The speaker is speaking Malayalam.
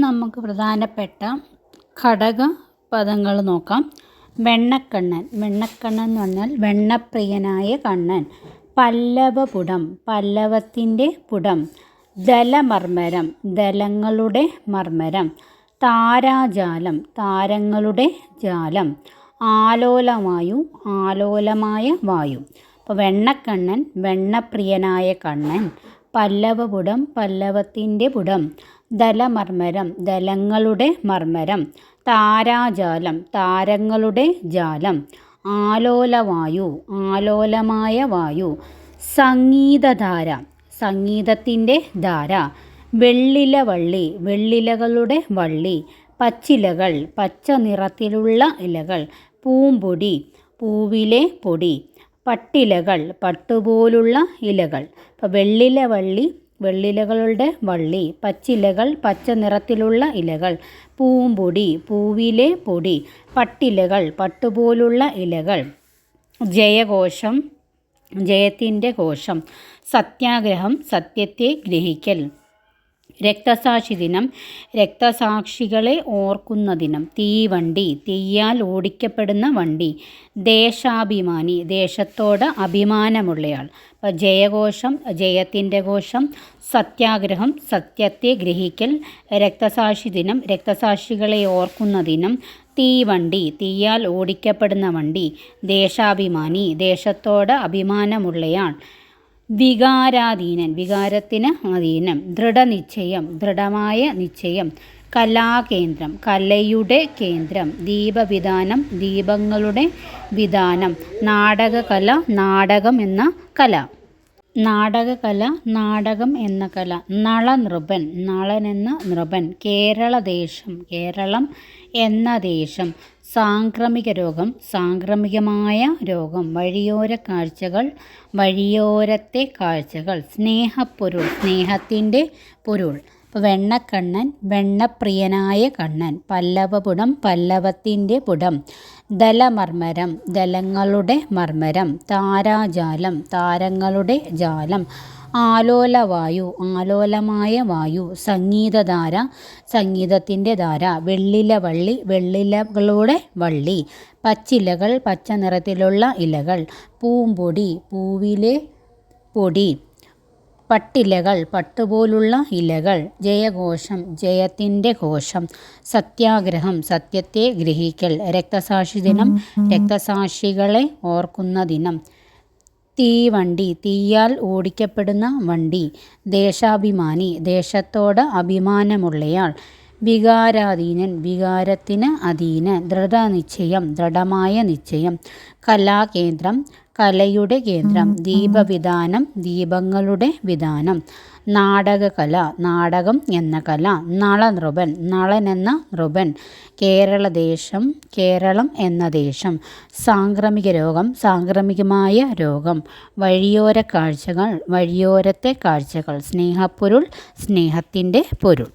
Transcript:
നമുക്ക് പ്രധാനപ്പെട്ട ഘടക പദങ്ങൾ നോക്കാം. വെണ്ണക്കണ്ണൻ. വെണ്ണക്കണ്ണൻ എന്ന് പറഞ്ഞാൽ വെണ്ണപ്രിയനായ കണ്ണൻ. പല്ലവപുടം. പല്ലവത്തിന്റെ പുടം. ദലമർമരം ദലങ്ങളുടെ മർമരം താരാജാലം. താരങ്ങളുടെ ജാലം. ആലോലവായു ആലോലമായ വായു. അപ്പോൾ വെണ്ണക്കണ്ണൻ വെണ്ണപ്രിയനായ കണ്ണൻ. പല്ലവപുടം പല്ലവത്തിന്റെ പുടം. ദലമർമരം ദലങ്ങളുടെ മർമരം താരാജാലം താരങ്ങളുടെ ജാലം ആലോലവായു ആലോലമായ വായു സംഗീതധാര സംഗീതത്തിന്റെ ധാര വെള്ളില വള്ളി വെള്ളിലകളുടെ വള്ളി പച്ചിലകൾ പച്ച നിറത്തിലുള്ള ഇലകൾ പൂമ്പൊടി പൂവിലെ പൊടി പട്ടിലകൾ പട്ടുപോലുള്ള ഇലകൾ. വെള്ളില വള്ളി വെള്ളിലകളുടെ വള്ളി പച്ചിലകൾ പച്ച നിറത്തിലുള്ള ഇലകൾ പൂമ്പൊടി പൂവിലെ പൊടി പട്ടിലകൾ പട്ടുപോലുള്ള ഇലകൾ ജയഘോഷം ജയത്തിന്റെ കോശം സത്യാഗ്രഹം സത്യത്തെ ഗ്രഹിക്കൽ. രക്തസാക്ഷി ദിനം. രക്തസാക്ഷികളെ ഓർക്കുന്ന ദിനം തീവണ്ടി തീയാൽ ഓടിക്കപ്പെടുന്ന വണ്ടി. ദേശാഭിമാനി ദേശത്തോട് അഭിമാനമുള്ളയാൾ. അപ്പോൾ ജയഘോഷം ജയത്തിന്റെ ഘോഷം സത്യാഗ്രഹം സത്യത്തെ ഗ്രഹിക്കൽ രക്തസാക്ഷി ദിനം. രക്തസാക്ഷികളെ ഓർക്കുന്ന ദിനം തീവണ്ടി തീയാൽ ഓടിക്കപ്പെടുന്ന വണ്ടി. ദേശാഭിമാനി ദേശത്തോട് അഭിമാനമുള്ളയാൾ. വികാരാധീനൻ വികാരത്തിന് അധീനം ദൃഢനിശ്ചയം ദൃഢമായ നിശ്ചയം കലാകേന്ദ്രം കലയുടെ കേന്ദ്രം ദീപവിധാനം ദീപങ്ങളുടെ വിധാനം നാടകകല നാടകം എന്ന കല. നാടകകല നാടകം എന്ന കല നളനൃപൻ നളൻ എന്ന നൃപൻ കേരളദേശം കേരളം എന്ന ദേശം സാംക്രമിക രോഗം സാംക്രമികമായ രോഗം വഴിയോര കാഴ്ചകൾ വഴിയോരത്തെ കാഴ്ചകൾ സ്നേഹപ്പൊരുൾ സ്നേഹത്തിന്റെ പൊരുൾ. ഇപ്പോൾ വെണ്ണക്കണ്ണൻ വെണ്ണപ്രിയനായ കണ്ണൻ പല്ലവപുടം പല്ലവത്തിന്റെ പുടം ദലമർമരം ദലങ്ങളുടെ മർമരം താരാജാലം താരങ്ങളുടെ ജാലം ആലോലവായു ആലോലമായ വായു സംഗീതധാര സംഗീതത്തിന്റെ ധാര വെള്ളില വള്ളി വെള്ളിലകളുടെ വള്ളി പച്ചിലകൾ പച്ച നിറത്തിലുള്ള ഇലകൾ പൂമ്പൊടി പൂവിലെ പൊടി പട്ടിലകൾ പട്ടുപോലുള്ള ഇലകൾ ജയഘോഷം ജയത്തിന്റെ ഘോഷം സത്യാഗ്രഹം സത്യത്തെ ഗ്രഹിക്കൽ രക്തസാക്ഷി ദിനം രക്തസാക്ഷികളെ ഓർക്കുന്ന ദിനം തീവണ്ടി തീയാൽ ഓടിക്കപ്പെടുന്ന വണ്ടി ദേശാഭിമാനി ദേശത്തോട് അഭിമാനമുള്ളയാൾ. വികാരാധീനൻ വികാരത്തിന് അധീനൻ ദൃഢനിശ്ചയം ദൃഢമായ നിശ്ചയം കലാകേന്ദ്രം കലയുടെ കേന്ദ്രം ദീപവിധാനം ദീപങ്ങളുടെ വിധാനം നാടകകല നാടകം എന്ന കല നളനൃപൻ നളൻ എന്ന നൃപൻ കേരളദേശം കേരളം എന്ന ദേശം സാംക്രമിക രോഗം സാംക്രമികമായ രോഗം വഴിയോര കാഴ്ചകൾ വഴിയോരത്തെ കാഴ്ചകൾ സ്നേഹപ്പൊരുൾ സ്നേഹത്തിന്റെ പൊരുൾ.